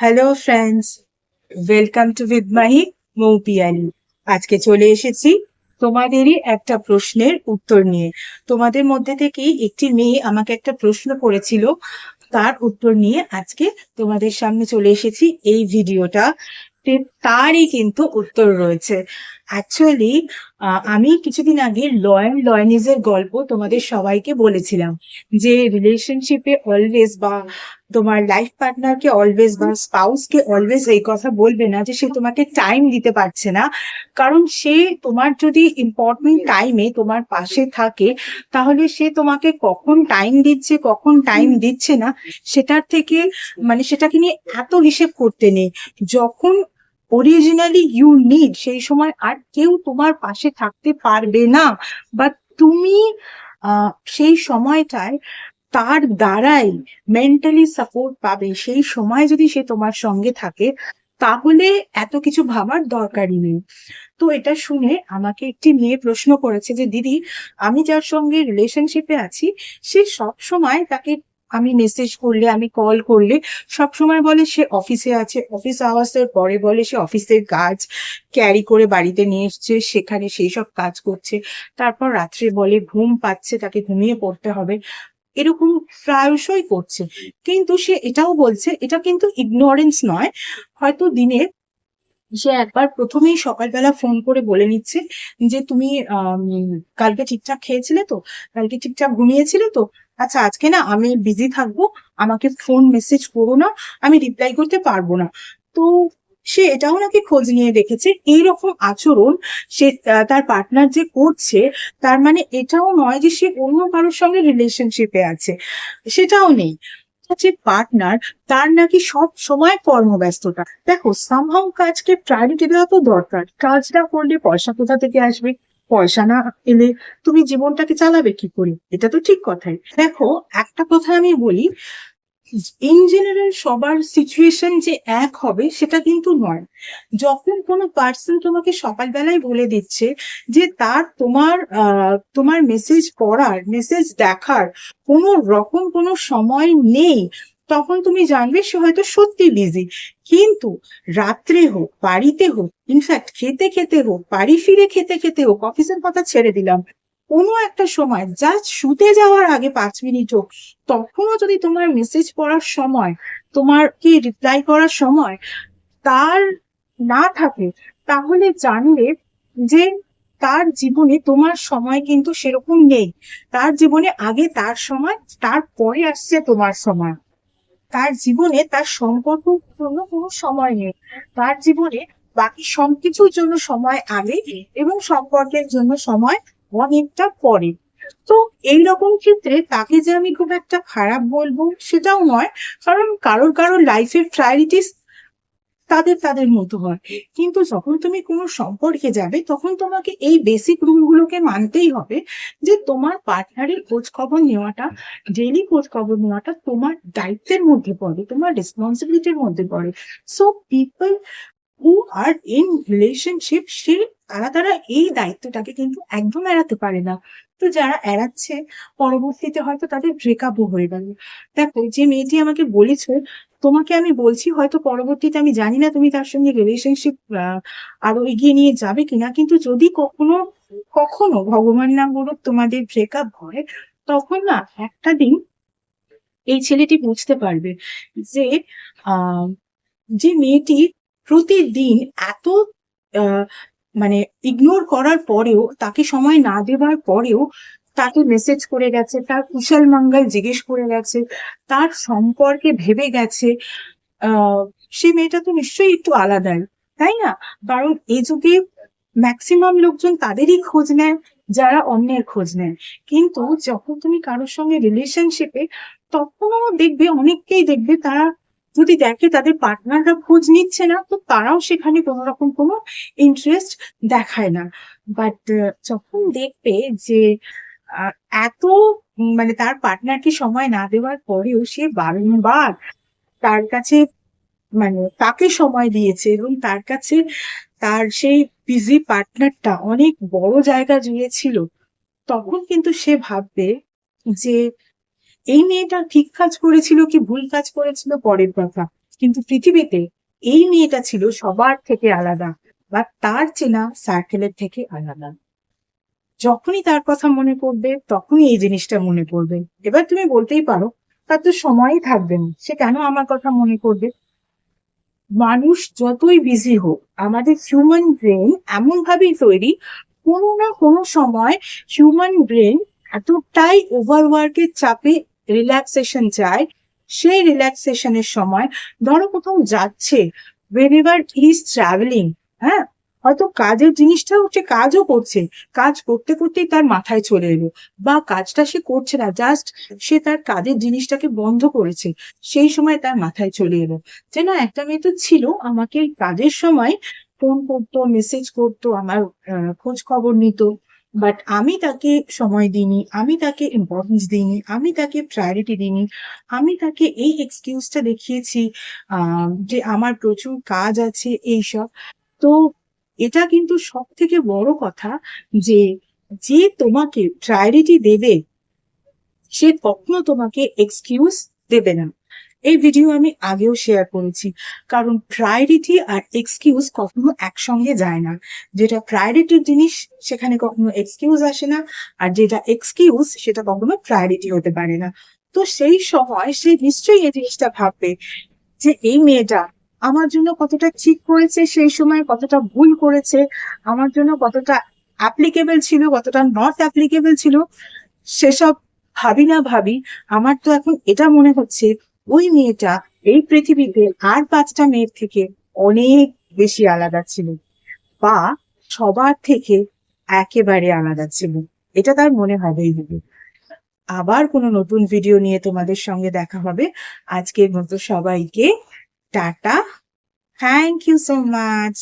Hello friends welcome to Mahi Moupiyali আজকে চলে এসেছি তোমাদেরই একটা প্রশ্নের উত্তর নিয়ে। তোমাদের মধ্যে থেকেই একটি মেয়ে আমাকে একটা প্রশ্ন করেছিল, তার উত্তর নিয়ে আজকে তোমাদের সামনে চলে এসেছি এই ভিডিওটা। তারই কিন্তু উত্তর রয়েছে। অ্যাকচুয়ালি আমি কিছুদিন আগে লয়াল লয়ানিজের গল্প তোমাদের সবাইকে বলেছিলাম যে রিলেশনশিপে অলওয়েজ বা তোমার লাইফ পার্টনারকে অলওয়েজ বা স্পাউসকে অলওয়েজ এই কথা বলবে না যে সে তোমাকে টাইম দিতে পারছে না। কারণ সে তোমার যদি ইম্পর্টেন্ট টাইমে তোমার পাশে থাকে, তাহলে সে তোমাকে কখন টাইম দিচ্ছে, কখন টাইম দিচ্ছে না, সেটার থেকে মানে সেটাকে নিয়ে এত হিসেব করতে নেই। যখন অরিজিনালি ইউ নিড সেই সময় আর কেউ তোমার পাশে থাকতে পারবে না। বা তুমি সেই সময়টায় তার দ্বারাই মেন্টালি সাপোর্ট পাবে। সেই সময় যদি সে তোমার সঙ্গে থাকে, তাহলে এত কিছু ভাবার দরকারই নেই। তো এটা শুনে আমাকে একটি মেয়ে প্রশ্ন করেছে যে, দিদি, আমি যার সঙ্গে রিলেশনশিপে আছি, সে সব সময় তাকে আমি মেসেজ করলে, আমি কল করলে সব সময় বলে সে অফিসে আছে। অফিস আওয়ার্সের পরে বলে সে অফিসের কাজ ক্যারি করে বাড়িতে নিয়ে এসছে, সেখানে সেই সব কাজ করছে। তারপর রাত্রে বলে ঘুম পাচ্ছে, তাকে ঘুমিয়ে পড়তে হবে। এরকম প্রায়শই করছে। কিন্তু সে এটাও বলছে, এটা কিন্তু ইগনোরেন্স নয়। হয়তো দিনে সে একবার প্রথমেই সকালবেলা ফোন করে বলে নিচ্ছে যে, তুমি কালকে ঠিকঠাক খেয়েছিলে তো? কালকে ঠিকঠাক ঘুমিয়েছিলে তো? আচ্ছা আজকে না আমি বিজি থাকব, আমাকে ফোন মেসেজ করো না, আমি রিপ্লাই করতে পারব না। তো সে এটাও নাকি খোঁজ নিয়ে দেখেছে, এইরকম আচরণ সে তার পার্টনার যে করছে, তার মানে এটাও নয় যে সে অন্য কারোর সঙ্গে রিলেশনশিপে আছে। সেটাও নেই। যে পার্টনার তার নাকি সব সময় কর্মব্যস্ততা। দেখো সামহাও কাজকে প্রায়োরিটি দেওয়া তো দরকার। কাজ না করলে পয়সা কোথা থেকে আসবে? পয়সা না এলে তুমি জীবনটাকে চালাবে কি করে? এটা তো ঠিক কথাই। দেখো, একটা কথা আমি বলি ইন জেনারেল সবার সিচুয়েশন যে এক হবে সেটা কিন্তু নয়। যখন কোনো পার্সন তোমাকে সকালবেলায় বলে দিচ্ছে যে তার তোমার তোমার মেসেজ পড়ার মেসেজ দেখার কোনো রকম কোনো সময় নেই তখন তুমি জানবে সে হয়তো সত্যি বিজি কিন্তু রাত্রে হোক, বাড়িতে হোক ইনফ্যাক্ট খেতে খেতে হোক, বাড়ি ফিরে খেতে খেতে হোক অফিসের কথা ছেড়ে দিলাম। কোনো একটা সময় জাস্ট শুতে যাওয়ার আগে পাঁচ মিনিট হোক, তখনও যদি তোমার মেসেজ পড়ার সময়, তোমার কি রিপ্লাই করার সময় তার না থাকে, তাহলে জানলে যে তার জীবনে তোমার সময় কিন্তু সেরকম নেই। তার জীবনে আগে তার সময়, তারপরে আসছে তোমার সময়। তার জীবনে তার সম্পর্ক জন্য কোনো সময় নেই। তার জীবনে বাকি সবকিছুর জন্য সময় আগে এবং সম্পর্কের জন্য সময় অনেকটা পরে। তো এই রকম ক্ষেত্রে তাকে যে আমি খুব একটা খারাপ বলব সেটাও নয়, কারণ কারোর কারোর লাইফের প্রায়োরিটিস তাদের তাদের মতো হয়। কিন্তু যখন তুমি কোনো সম্পর্কে যাবে, তখন তোমাকে এই বেসিক রুলগুলোকে মানতেই হবে যে তোমার পার্টনারের খোঁজ খবর নেওয়াটা ডেইলি খোঁজ খবর নেওয়াটা তোমার দায়িত্বের মধ্যে পড়ে, তোমার রেসপন্সিবিলিটির মধ্যে পড়ে। So people who are in relationship সে, তারা তারা এই দায়িত্বটাকে কিন্তু একদম এড়াতে পারে না। তো যারা এড়াচ্ছে, পরবর্তীতে হয়তো তাদের ব্রেকআপও হয়ে গেল। দেখো, যে মেয়েটি আমাকে বলেছে তোমাকে আমি বলছি, হয়তো পরবর্তীতে আমি জানি না তুমি তার সঙ্গে রিলেশনশিপ আরও এগিয়ে নিয়ে যাবে কিনা, কিন্তু যদি কখনো কখনো ভগবান না বলুক তোমাদের ব্রেকআপ হয়, তখন না একটা দিন এই ছেলেটি বুঝতে পারবে যে যে মেয়েটি প্রতিদিন এত মানে ইগনোর করার পরেও, তাকে সময় না দেওয়ার পরেও তাকে মেসেজ করে গেছে, তার কুশল মঙ্গল জিজ্ঞেস করে গেছে, তার সম্পর্কে ভেবে গেছে। সে মেয়েটা তো নিশ্চয়ই একটু আলাদাই তাই না? কারণ এই যুগে ম্যাক্সিমাম লোকজন তাদেরই খোঁজ নেয়, যারা অন্যের খোঁজ নেয়। কিন্তু যখন তুমি কারোর সঙ্গে রিলেশনশিপে তখনও দেখবে, অনেককেই দেখবে, তারা যদি দেখে তাদের পার্টনাররা খোঁজ নিচ্ছে না, তো তারাও সেখানে কোনো রকম কোনো ইন্টারেস্ট দেখায় না। বাট যখন দেখবে যে এত মানে তার পার্টনারকে সময় না দেওয়ার পরেও সে বারংবার তার কাছে মানে তাকে সময় দিয়েছে এবং তার কাছে তার সেই বিজি পার্টনারটা অনেক বড় জায়গা জুড়ে ছিল তখন কিন্তু সে ভাববে যে, এই মেয়েটা ঠিক কাজ করেছিল কি ভুল কাজ করেছিল পরের কথা। কিন্তু পৃথিবীতে এই মেয়েটা ছিল সবার থেকে আলাদা বা তার চেনা সার্কেলের থেকে আলাদা। যখনই তার কথা মনে পড়বে, তখনই এই জিনিসটা মনে পড়বে। এবার তুমি বলতেই পারো, তার তো সময়ই থাকবে না। সে কেন আমার কথা মনে করবে মানুষ যতই বিজি হোক, আমাদের হিউম্যান ব্রেন এমন ভাবেই তৈরি, কোনো না কোনো সময় হিউম্যান ব্রেন এতটাই ওভারওয়ার্কের চাপে রিল্যাক্সেশন চায়। সেই রিল্যাক্সেশনের সময় ধরো কোথাও যাচ্ছে ওয়েন ইজ ট্রাভেলিং হ্যাঁ? হয়তো কাজের জিনিসটা হচ্ছে কাজও করছে। কাজ করতে করতেই তার মাথায় চলে এলো। বা কাজটা সে করছে না জাস্ট সে তার কাজের জিনিসটাকে বন্ধ করেছে। সেই সময় তার মাথায় চলে এলো। যে না, একটা মেয়ে তো ছিল, আমাকে কাজের সময় ফোন করতো মেসেজ করতো, আমার খোঁজ খবর নিত। বাট আমি তাকে সময় দিইনি, আমি তাকে ইম্পর্টেন্স দিইনি, আমি তাকে প্রায়োরিটি দিইনি। আমি তাকে এই এক্সকিউজটা দেখিয়েছি যে আমার প্রচুর কাজ আছে, এইসব। তো এটা কিন্তু সব থেকে বড় কথা যে যে তোমাকে প্রায়োরিটি দেবে, সে কখনো তোমাকে এক্সকিউজ দেবে না। এই ভিডিও আমি আগেও শেয়ার করেছি। কারণ প্রায়োরিটি আর এক্সকিউজ কখনো একসঙ্গে যায় না। যেটা প্রায়োরিটির জিনিস, সেখানে কখনো এক্সকিউজ আসে না। আর যেটা এক্সকিউজ সেটা কখনো প্রায়োরিটি হতে পারে না। তো সেই সময় সে নিশ্চয়ই এই জিনিসটা ভাববে যে, এই মেয়েটা আমার জন্য কতটা ঠিক করেছে, সেই সময় কতটা ভুল করেছে, আমার জন্য কতটা অ্যাপ্লিকেবল ছিল, কতটা নট অ্যাপ্লিকেবল ছিল, সেসব ভাবি না ভাবি, আমার তো এখন এটা মনে হচ্ছে, ওই মেয়েটা এই পৃথিবীতে আর পাঁচটা মেয়ের থেকে অনেক বেশি আলাদা ছিল বা সবার থেকে একেবারে আলাদা ছিল। এটা তার মনে হবেই হবে। আবার কোনো নতুন ভিডিও নিয়ে তোমাদের সঙ্গে দেখা হবে। আজকের মতো সবাইকে tata thank you so much